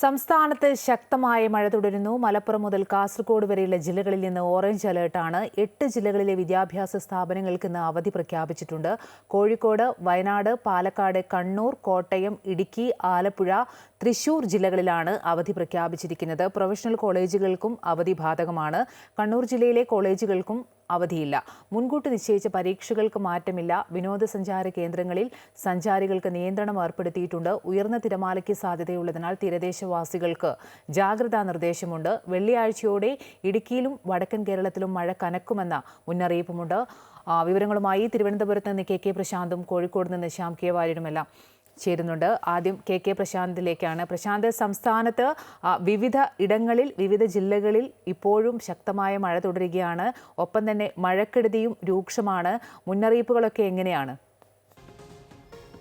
സംസ്ഥാനത്ത് ശക്തമായ മഴ തുടരുന്നു. മലപ്പുറം മുതൽ കാസർഗോഡ് വരെയുള്ള ജില്ലകളിൽ നിന്ന് ഓറഞ്ച് അലേർട്ടാണ്. എട്ട് ജില്ലകളിലെ വിദ്യാഭ്യാസ സ്ഥാപനങ്ങൾക്ക് ഇന്ന് അവധി പ്രഖ്യാപിച്ചിട്ടുണ്ട്. കോഴിക്കോട് വയനാട് പാലക്കാട് കണ്ണൂർ കോട്ടയം ഇടുക്കി ആലപ്പുഴ തൃശൂർ ജില്ലകളിലാണ് അവധി പ്രഖ്യാപിച്ചിരിക്കുന്നത്. പ്രൊഫഷണൽ കോളേജുകൾക്കും അവധി ബാധകമാണ്. കണ്ണൂർ ജില്ലയിലെ കോളേജുകൾക്കും അവധിയില്ല. മുൻകൂട്ടി നിശ്ചയിച്ച പരീക്ഷകൾക്ക് മാറ്റമില്ല. വിനോദസഞ്ചാര കേന്ദ്രങ്ങളിൽ സഞ്ചാരികൾക്ക് നിയന്ത്രണം ഏർപ്പെടുത്തിയിട്ടുണ്ട്. ഉയർന്ന തിരമാലയ്ക്ക് സാധ്യതയുള്ളതിനാൽ തീരദേശവാസികൾക്ക് ജാഗ്രതാ നിർദ്ദേശമുണ്ട്. വെള്ളിയാഴ്ചയോടെ ഇടുക്കിയിലും വടക്കൻ കേരളത്തിലും മഴ കനക്കുമെന്ന മുന്നറിയിപ്പുമുണ്ട്. വിവരങ്ങളുമായി തിരുവനന്തപുരത്ത് നിന്ന് കെ കെ പ്രശാന്തും കോഴിക്കോട് നിന്ന് ശ്യാം കെ വാര്യരുമെല്ലാം. ചേരുന്നുണ്ട്. ആദ്യം കെ കെ പ്രശാന്തിലേക്കാണ്. പ്രശാന്ത് സംസ്ഥാനത്ത് വിവിധ ഇടങ്ങളിൽ വിവിധ ജില്ലകളിൽ ഇപ്പോഴും ശക്തമായ മഴ തുടരുകയാണ്. ഒപ്പം തന്നെ മഴക്കെടുതിയും രൂക്ഷമാണ്. മുന്നറിയിപ്പുകളൊക്കെ എങ്ങനെയാണ്?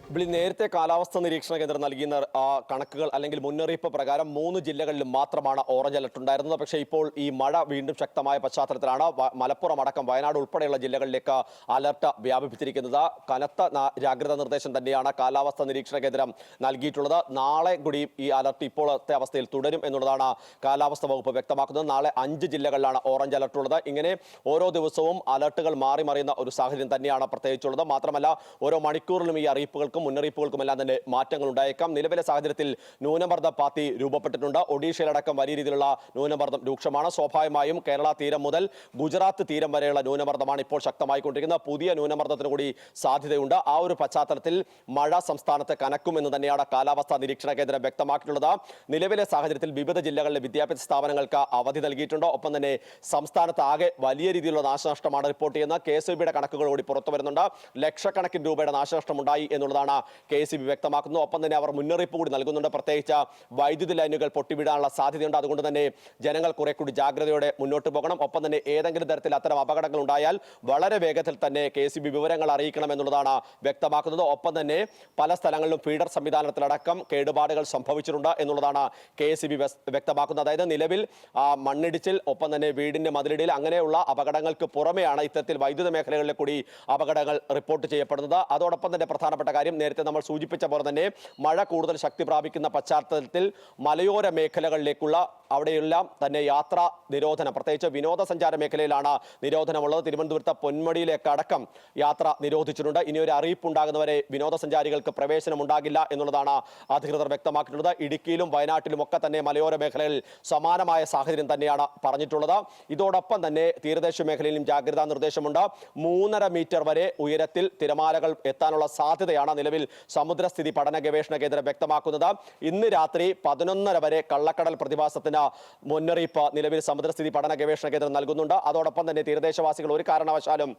ഇവിടെ നേരത്തെ കാലാവസ്ഥ നിരീക്ഷണ കേന്ദ്രം നൽകിയ കണക്കുകൾ അല്ലെങ്കിൽ മുന്നറിയിപ്പ് പ്രകാരം മൂന്ന് ജില്ലകളിലും മാത്രമാണ് ഓറഞ്ച് അലർട്ട് ഉണ്ടായിരുന്നത്. പക്ഷേ ഇപ്പോൾ ഈ മഴ വീണ്ടും ശക്തമായ പശ്ചാത്തലത്തിലാണ്. മലപ്പുറം അടക്കം വയനാട് ഉൾപ്പെടെയുള്ള ജില്ലകളിലേക്ക് അലർട്ട് വ്യാപിപ്പിച്ചിരിക്കുന്നത്. കനത്ത ജാഗ്രതാ നിർദ്ദേശം തന്നെയാണ് കാലാവസ്ഥ നിരീക്ഷണ കേന്ദ്രം നൽകിയിട്ടുള്ളത്. നാളെ കൂടി ഈ അലർട്ട് ഇപ്പോഴത്തെ അവസ്ഥയിൽ തുടരും എന്നുള്ളതാണ് കാലാവസ്ഥ വകുപ്പ് വ്യക്തമാക്കുന്നത്. നാളെ അഞ്ച് ജില്ലകളിലാണ് ഓറഞ്ച് അലർട്ട് ഉള്ളത്. ഇങ്ങനെ ഓരോ ദിവസവും അലർട്ടുകൾ മാറി മറിയുന്ന ഒരു സാഹചര്യം തന്നെയാണ് പ്രത്യേകിച്ചുള്ളത്. മാത്രമല്ല ഓരോ മണിക്കൂറിലും ഈ അറിയിപ്പുകൾക്കും മുന്നറിയിപ്പുകൾക്കുമെല്ലാം തന്നെ മാറ്റങ്ങൾ ഉണ്ടായേക്കാം നിലവിലെ സാഹചര്യത്തിൽ ന്യൂനമർദ്ദ പാത്തി രൂപപ്പെട്ടിട്ടുണ്ട്. ഒഡീഷയിലടക്കം വലിയ രീതിയിലുള്ള ന്യൂനമർദ്ദം രൂക്ഷമാണ്. സ്വാഭാവികമായും കേരള തീരം മുതൽ ഗുജറാത്ത് തീരം വരെയുള്ള ന്യൂനമർദ്ദമാണ് ഇപ്പോൾ ശക്തമായിക്കൊണ്ടിരിക്കുന്നത്. പുതിയ ന്യൂനമർദ്ദത്തിന് കൂടി സാധ്യതയുണ്ട്. ആ ഒരു പശ്ചാത്തലത്തിൽ മഴ സംസ്ഥാനത്ത് കനക്കുമെന്ന് തന്നെയാണ് കാലാവസ്ഥാ നിരീക്ഷണ കേന്ദ്രം വ്യക്തമാക്കിയിട്ടുള്ളത്. നിലവിലെ സാഹചര്യത്തിൽ വിവിധ ജില്ലകളിലെ വിദ്യാഭ്യാസ സ്ഥാപനങ്ങൾക്ക് അവധി നൽകിയിട്ടുണ്ട്. ഒപ്പം തന്നെ സംസ്ഥാനത്ത് ആകെ വലിയ രീതിയിലുള്ള നാശനഷ്ടമാണ് റിപ്പോർട്ട് ചെയ്യുന്ന കെ എസ് കണക്കുകൾ കൂടി പുറത്തു വരുന്നുണ്ട്. ലക്ഷക്കണക്കിന് രൂപയുടെ നാശനഷ്ടം ഉണ്ടായി എന്നുള്ളതാണ് കെ എസ് ബി വ്യക്തമാക്കുന്നത് ഒപ്പം തന്നെ അവർ മുന്നറിയിപ്പ് കൂടി നൽകുന്നുണ്ട്. പ്രത്യേകിച്ച് വൈദ്യുതി ലൈനുകൾ പൊട്ടിവിടാനുള്ള സാധ്യതയുണ്ട്. അതുകൊണ്ട് തന്നെ ജനങ്ങൾ കുറെ കൂടി ജാഗ്രതയോടെ മുന്നോട്ട് പോകണം. ഒപ്പം തന്നെ ഏതെങ്കിലും തരത്തിൽ അത്തരം അപകടങ്ങൾ ഉണ്ടായാൽ വളരെ വേഗത്തിൽ തന്നെ കെ എസ് ബി വിവരങ്ങൾ അറിയിക്കണം എന്നുള്ളതാണ് വ്യക്തമാക്കുന്നത്. ഒപ്പം തന്നെ പല സ്ഥലങ്ങളിലും ഫീഡർ സംവിധാനത്തിലടക്കം കേടുപാടുകൾ സംഭവിച്ചിട്ടുണ്ട് എന്നുള്ളതാണ് കെ എസ് ബി വ്യക്തമാക്കുന്നത്. അതായത് നിലവിൽ മണ്ണിടിച്ചിൽ ഒപ്പം തന്നെ വീടിന്റെ മതിലിടിയിൽ അങ്ങനെയുള്ള അപകടങ്ങൾക്ക് പുറമെയാണ് ഇത്തരത്തിൽ വൈദ്യുത മേഖലകളിലെ കൂടി അപകടങ്ങൾ റിപ്പോർട്ട് ചെയ്യപ്പെടുന്നത്. അതോടൊപ്പം തന്നെ പ്രധാനപ്പെട്ട കാര്യം നേരത്തെ നമ്മൾ സൂചിപ്പിച്ച പോലെ തന്നെ മഴ കൂടുതൽ ശക്തി പ്രാപിക്കുന്ന പശ്ചാത്തലത്തിൽ മലയോര മേഖലകളിലേക്കുള്ള അവിടെയെല്ലാം തന്നെ യാത്രാ നിരോധനം. പ്രത്യേകിച്ച് വിനോദസഞ്ചാര മേഖലയിലാണ് നിരോധനമുള്ളത്. തിരുവനന്തപുരത്തെ പൊന്മടിയിലേക്ക് അടക്കം യാത്ര നിരോധിച്ചിട്ടുണ്ട്. ഇനി ഒരു അറിയിപ്പ് ഉണ്ടാകുന്നവരെ വിനോദസഞ്ചാരികൾക്ക് പ്രവേശനം ഉണ്ടാകില്ല എന്നുള്ളതാണ് അധികൃതർ വ്യക്തമാക്കിയിട്ടുള്ളത്. ഇടുക്കിയിലും വയനാട്ടിലും ഒക്കെ തന്നെ മലയോര മേഖലയിൽ സമാനമായ സാഹചര്യം തന്നെയാണ് പറഞ്ഞിട്ടുള്ളത്. ഇതോടൊപ്പം തന്നെ തീരദേശ മേഖലയിലും ജാഗ്രതാ നിർദ്ദേശമുണ്ട്. മൂന്നര മീറ്റർ വരെ ഉയരത്തിൽ തിരമാലകൾ എത്താനുള്ള സാധ്യതയാണ് നിലവിൽ സമുദ്രസ്ഥിതി പഠന ഗവേഷണ കേന്ദ്രം വ്യക്തമാക്കുന്നത് ഇന്ന് രാത്രി പതിനൊന്നര വരെ കള്ളക്കടൽ പ്രതിഭാസത്തിന് മുന്നറിയിപ്പ് നിലവിൽ സമുദ്രസ്ഥിതി പഠന ഗവേഷണ കേന്ദ്രം നൽകുന്നുണ്ട്. അതോടൊപ്പം തന്നെ തീരദേശവാസികൾ ഒരു കാരണവശാലും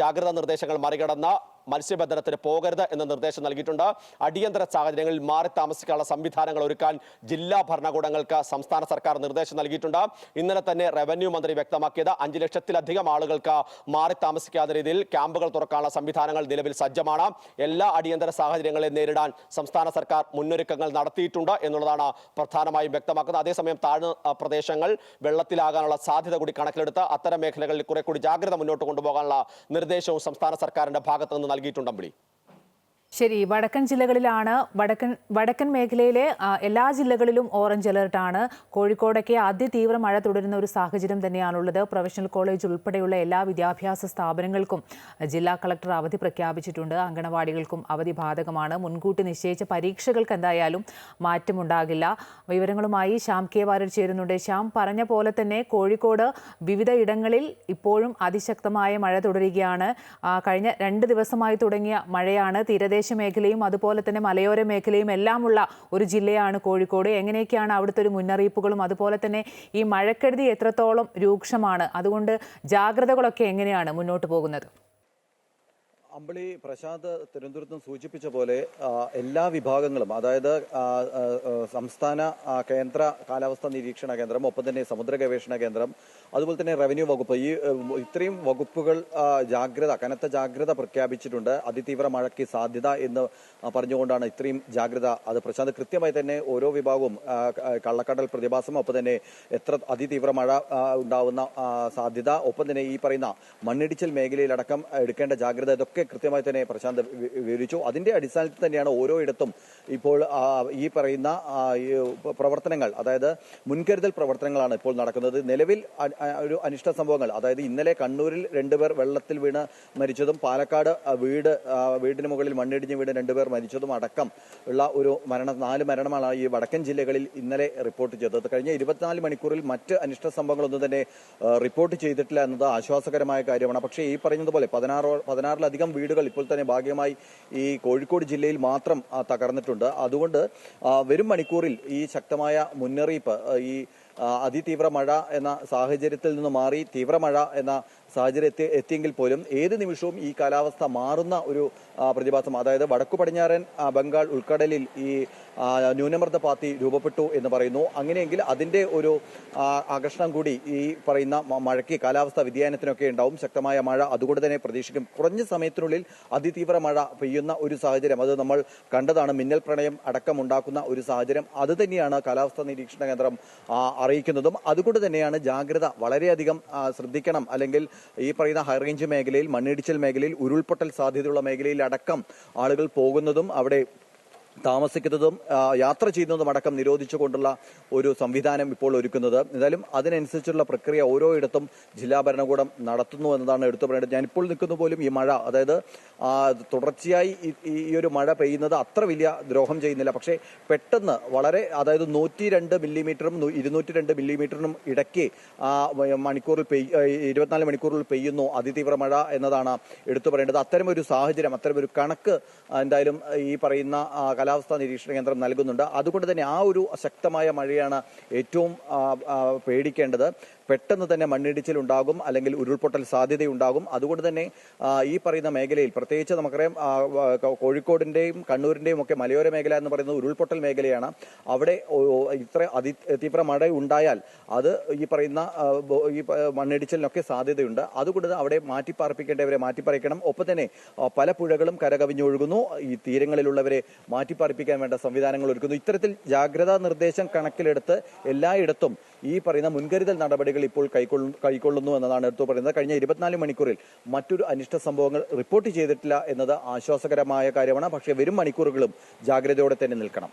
ജാഗ്രതാ നിർദ്ദേശങ്ങൾ മറികടന്ന് മത്സ്യബന്ധനത്തിന് പോകരുത് എന്ന നിർദ്ദേശം നൽകിയിട്ടുണ്ട്. അടിയന്തര സാഹചര്യങ്ങളിൽ മാറി താമസിക്കാനുള്ള സംവിധാനങ്ങൾ ഒരുക്കാൻ ജില്ലാ ഭരണകൂടങ്ങൾക്ക് സംസ്ഥാന സർക്കാർ നിർദ്ദേശം നൽകിയിട്ടുണ്ട്. ഇന്നലെ തന്നെ റവന്യൂ മന്ത്രി വ്യക്തമാക്കിയത് അഞ്ച് ലക്ഷത്തിലധികം ആളുകൾക്ക് മാറി താമസിക്കാത്ത രീതിയിൽ ക്യാമ്പുകൾ തുറക്കാനുള്ള സംവിധാനങ്ങൾ നിലവിൽ സജ്ജമാണ്. എല്ലാ അടിയന്തര സാഹചര്യങ്ങളെയും നേരിടാൻ സംസ്ഥാന സർക്കാർ മുന്നൊരുക്കങ്ങൾ നടത്തിയിട്ടുണ്ട് എന്നുള്ളതാണ് പ്രധാനമായും വ്യക്തമാക്കുന്നത്. അതേസമയം താഴ്ന്ന പ്രദേശങ്ങൾ വെള്ളത്തിലാകാനുള്ള സാധ്യത കൂടി കണക്കിലെടുത്ത് അത്തരം മേഖലകളിൽ കുറെ കൂടി ജാഗ്രത മുന്നോട്ട് കൊണ്ടുപോകാനുള്ള നിർദ്ദേശവും സംസ്ഥാന സർക്കാരിന്റെ ഭാഗത്ത് നിന്ന് നൽകിയിട്ടുണ്ട് അമ്പിളി. ശരി വടക്കൻ ജില്ലകളിലാണ് വടക്കൻ വടക്കൻ മേഖലയിലെ എല്ലാ ജില്ലകളിലും ഓറഞ്ച് അലർട്ടാണ് കോഴിക്കോടൊക്കെ അതിതീവ്ര മഴ തുടരുന്ന ഒരു സാഹചര്യം തന്നെയാണുള്ളത്. പ്രൊഫഷണൽ കോളേജ് ഉൾപ്പെടെയുള്ള എല്ലാ വിദ്യാഭ്യാസ സ്ഥാപനങ്ങൾക്കും ജില്ലാ കളക്ടർ അവധി പ്രഖ്യാപിച്ചിട്ടുണ്ട്. അങ്കണവാടികൾക്കും അവധി ബാധകമാണ്. മുൻകൂട്ടി നിശ്ചയിച്ച പരീക്ഷകൾക്ക് എന്തായാലും മാറ്റമുണ്ടാകില്ല. വിവരങ്ങളുമായി ശ്യാം കെ വാര്യർ ചേരുന്നുണ്ട്. ശ്യാം പറഞ്ഞ പോലെ തന്നെ കോഴിക്കോട് വിവിധ ഇടങ്ങളിൽ ഇപ്പോഴും അതിശക്തമായ മഴ തുടരുകയാണ്. കഴിഞ്ഞ രണ്ട് ദിവസമായി തുടങ്ങിയ മഴയാണ് തീരദേശ മേഖലയും അതുപോലെ തന്നെ മലയോര മേഖലയും എല്ലാമുള്ള ഒരു ജില്ലയാണ് കോഴിക്കോട്. എങ്ങനെയൊക്കെയാണ് അവിടുത്തെ ഒരു മുന്നറിയിപ്പുകളും അതുപോലെ തന്നെ ഈ മഴക്കെടുതി എത്രത്തോളം രൂക്ഷമാണ്? അതുകൊണ്ട് ജാഗ്രതകളൊക്കെ എങ്ങനെയാണ് മുന്നോട്ട് പോകുന്നത്? അമ്പിളി പ്രശാന്ത് തിരുവനന്തപുരത്തും സൂചിപ്പിച്ച പോലെ എല്ലാ വിഭാഗങ്ങളും അതായത് സംസ്ഥാന കേന്ദ്ര കാലാവസ്ഥാ നിരീക്ഷണ കേന്ദ്രം ഒപ്പം തന്നെ സമുദ്ര ഗവേഷണ കേന്ദ്രം അതുപോലെ തന്നെ റവന്യൂ വകുപ്പ്. ഈ ഇത്രയും വകുപ്പുകൾ ജാഗ്രത കനത്ത ജാഗ്രത പ്രഖ്യാപിച്ചിട്ടുണ്ട്. അതിതീവ്ര മഴയ്ക്ക് സാധ്യത എന്ന് പറഞ്ഞുകൊണ്ടാണ് ഇത്രയും ജാഗ്രത. അത് പ്രശാന്ത് കൃത്യമായി തന്നെ ഓരോ വിഭാഗവും കള്ളക്കടൽ പ്രതിഭാസം ഒപ്പം തന്നെ എത്ര അതിതീവ്ര മഴ ഉണ്ടാവുന്ന സാധ്യത ഒപ്പം തന്നെ ഈ പറയുന്ന മണ്ണിടിച്ചിൽ മേഖലയിലടക്കം എടുക്കേണ്ട ജാഗ്രത ഇതൊക്കെ കൃത്യമായി തന്നെ പ്രശാന്ത് വിവരിച്ചു. അതിന്റെ അടിസ്ഥാനത്തിൽ തന്നെയാണ് ഓരോ ഇടത്തും ഇപ്പോൾ ഈ പറയുന്ന പ്രവർത്തനങ്ങൾ അതായത് മുൻകരുതൽ പ്രവർത്തനങ്ങളാണ് ഇപ്പോൾ നടക്കുന്നത്. നിലവിൽ ഒരു അനിഷ്ട സംഭവങ്ങൾ. അതായത് ഇന്നലെ കണ്ണൂരിൽ രണ്ടുപേർ വെള്ളത്തിൽ വീണ് മരിച്ചതും പാലക്കാട് വീട് വീടിന് മുകളിൽ മണ്ണിടിഞ്ഞ് വീണ് രണ്ടുപേർ മരിച്ചതും അടക്കം ഉള്ള ഒരു മരണം നാല് മരണമാണ് ഈ വടക്കൻ ജില്ലകളിൽ ഇന്നലെ റിപ്പോർട്ട് ചെയ്തത്. കഴിഞ്ഞ ഇരുപത്തിനാല് മണിക്കൂറിൽ മറ്റ് അനിഷ്ട സംഭവങ്ങളൊന്നും തന്നെ റിപ്പോർട്ട് ചെയ്തിട്ടില്ല എന്നത് ആശ്വാസകരമായ കാര്യമാണ്. പക്ഷേ ഈ പറയുന്നതുപോലെ പതിനാറോ പതിനാറിലധികം വീടുകൾ ഇപ്പോൾ തന്നെ ഭാഗ്യമായി ഈ കോഴിക്കോട് ജില്ലയിൽ മാത്രം തകർന്നിട്ടുണ്ട്. അതുകൊണ്ട് വരും മണിക്കൂറിൽ ഈ ശക്തമായ മുന്നറിയിപ്പ് ഈ അതിതീവ്ര മഴ എന്ന സാഹചര്യത്തിൽ നിന്ന് മാറി തീവ്രമഴ എന്ന സാഹചര്യം എത്തി എത്തിയെങ്കിൽ പോലും ഏത് നിമിഷവും ഈ കാലാവസ്ഥ മാറുന്ന ഒരു പ്രതിഭാസം അതായത് വടക്കു പടിഞ്ഞാറൻ ബംഗാൾ ഉൾക്കടലിൽ ഈ ന്യൂനമർദ്ദ പാത്തി രൂപപ്പെട്ടു എന്ന് പറയുന്നു. അങ്ങനെയെങ്കിൽ അതിന്റെ ഒരു ആകർഷണം കൂടി ഈ പറയുന്ന മഴയ്ക്ക് കാലാവസ്ഥ വ്യതിയാനത്തിനൊക്കെ ഉണ്ടാവും. ശക്തമായ മഴ അതുകൊണ്ട് തന്നെ പ്രതീക്ഷിക്കും. കുറഞ്ഞ സമയത്തിനുള്ളിൽ അതിതീവ്ര മഴ പെയ്യുന്ന ഒരു സാഹചര്യം അത് നമ്മൾ കണ്ടതാണ്. മിന്നൽ പ്രണയം അടക്കം ഉണ്ടാക്കുന്ന ഒരു സാഹചര്യം അത് തന്നെയാണ് കാലാവസ്ഥാ നിരീക്ഷണ കേന്ദ്രം അറിയിക്കുന്നതും. അതുകൊണ്ട് തന്നെയാണ് ജാഗ്രത വളരെയധികം ശ്രദ്ധിക്കണം. അല്ലെങ്കിൽ ഈ പറയുന്ന ഹൈറേഞ്ച് മേഖലയിൽ മണ്ണിടിച്ചിൽ മേഖലയിൽ ഉരുൾപൊട്ടൽ സാധ്യതയുള്ള മേഖലയിൽ അടക്കം ആളുകൾ പോകുന്നതും അവിടെ താമസിക്കുന്നതും യാത്ര ചെയ്യുന്നതും അടക്കം നിരോധിച്ചുകൊണ്ടുള്ള ഒരു സംവിധാനം ഇപ്പോൾ ഒരുക്കുന്നത്. എന്തായാലും അതിനനുസരിച്ചുള്ള പ്രക്രിയ ഓരോയിടത്തും ജില്ലാ ഭരണകൂടം നടത്തുന്നു എന്നതാണ് എടുത്തു പറയേണ്ടത്. ഞാനിപ്പോൾ നിൽക്കുന്ന പോലും ഈ മഴ. അതായത് തുടർച്ചയായി ഈ- ഒരു മഴ പെയ്യുന്നത് അത്ര വലിയ ദ്രോഹം ചെയ്യുന്നില്ല. പക്ഷേ പെട്ടെന്ന് വളരെ അതായത് നൂറ്റി രണ്ട് മില്ലിമീറ്ററും ഇരുന്നൂറ്റി രണ്ട് മില്ലിമീറ്ററിനും ഇടയ്ക്ക് മണിക്കൂറിൽ പെയ് ഇരുപത്തിനാല് മണിക്കൂറിൽ പെയ്യുന്നു അതിതീവ്ര മഴ എന്നതാണ് എടുത്തു പറയേണ്ടത്. അത്തരമൊരു സാഹചര്യം അത്തരമൊരു കണക്ക് എന്തായാലും ഈ പറയുന്ന കാലാവസ്ഥാ നിരീക്ഷണ കേന്ദ്രം നൽകുന്നുണ്ട്. അതുകൊണ്ട് തന്നെ ആ ഒരു ശക്തമായ മഴയാണ് ഏറ്റവും പേടിക്കേണ്ടത്. പെട്ടെന്ന് തന്നെ മണ്ണിടിച്ചിൽ ഉണ്ടാകും അല്ലെങ്കിൽ ഉരുൾപൊട്ടൽ സാധ്യതയുണ്ടാകും. അതുകൊണ്ട് തന്നെ ഈ പറയുന്ന മേഖലയിൽ പ്രത്യേകിച്ച് നമുക്കറിയാം കോഴിക്കോടിന്റെയും കണ്ണൂരിന്റെയും ഒക്കെ മലയോര മേഖല എന്ന് പറയുന്നത് ഉരുൾപൊട്ടൽ മേഖലയാണ്. അവിടെ ഇത്ര അതി തീവ്ര മഴ ഉണ്ടായാൽ അത് ഈ പറയുന്ന ഈ മണ്ണിടിച്ചിലിനൊക്കെ സാധ്യതയുണ്ട്. അതുകൊണ്ട് അവിടെ മാറ്റിപ്പാർപ്പിക്കേണ്ടവരെ മാറ്റിപ്പറിക്കണം ഒപ്പം തന്നെ പല പുഴകളും കരകവിഞ്ഞൊഴുകുന്നു ഈ തീരങ്ങളിലുള്ളവരെ മാറ്റിപ്പാർപ്പിക്കാൻ വേണ്ട സംവിധാനങ്ങൾ ഒരുക്കുന്നു. ഇത്തരത്തിൽ ജാഗ്രതാ നിർദ്ദേശം കണക്കിലെടുത്ത് എല്ലായിടത്തും ഈ പറയുന്ന മുൻകരുതൽ നടപടികൾ ഇപ്പോൾ കൈക്കൊള്ളു കൈക്കൊള്ളുന്നു എന്നതാണ് എടുത്തു പറയുന്നത്. കഴിഞ്ഞ ഇരുപത്തിനാല് മണിക്കൂറിൽ മറ്റൊരു അനിഷ്ട സംഭവങ്ങൾ റിപ്പോർട്ട് ചെയ്തിട്ടില്ല എന്നത് ആശ്വാസകരമായ കാര്യമാണ്. പക്ഷേ വരും മണിക്കൂറുകളും ജാഗ്രതയോടെ തന്നെ നിൽക്കണം.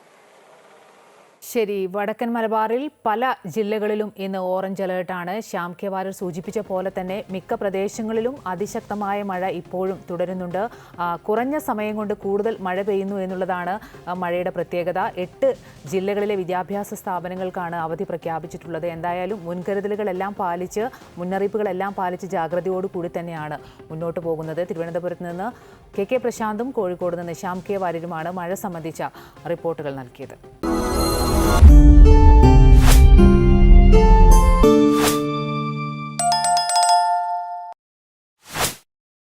ശരി വടക്കൻ മലബാറിൽ പല ജില്ലകളിലും ഇന്ന് ഓറഞ്ച് അലേർട്ടാണ് ശ്യാം കെ സൂചിപ്പിച്ച പോലെ തന്നെ മിക്ക പ്രദേശങ്ങളിലും അതിശക്തമായ മഴ ഇപ്പോഴും തുടരുന്നുണ്ട്. കുറഞ്ഞ സമയം കൊണ്ട് കൂടുതൽ മഴ പെയ്യുന്നു എന്നുള്ളതാണ് മഴയുടെ പ്രത്യേകത. എട്ട് ജില്ലകളിലെ വിദ്യാഭ്യാസ സ്ഥാപനങ്ങൾക്കാണ് അവധി പ്രഖ്യാപിച്ചിട്ടുള്ളത്. എന്തായാലും മുൻകരുതലുകളെല്ലാം പാലിച്ച് മുന്നറിയിപ്പുകളെല്ലാം പാലിച്ച് ജാഗ്രതയോടുകൂടി തന്നെയാണ് മുന്നോട്ട് പോകുന്നത്. തിരുവനന്തപുരത്ത് നിന്ന് കെ കെ പ്രശാന്തും കോഴിക്കോട് നിന്ന് ശ്യാം കെ വാര്യരുമാണ് മഴ സംബന്ധിച്ച റിപ്പോർട്ടുകൾ നൽകിയത്. Música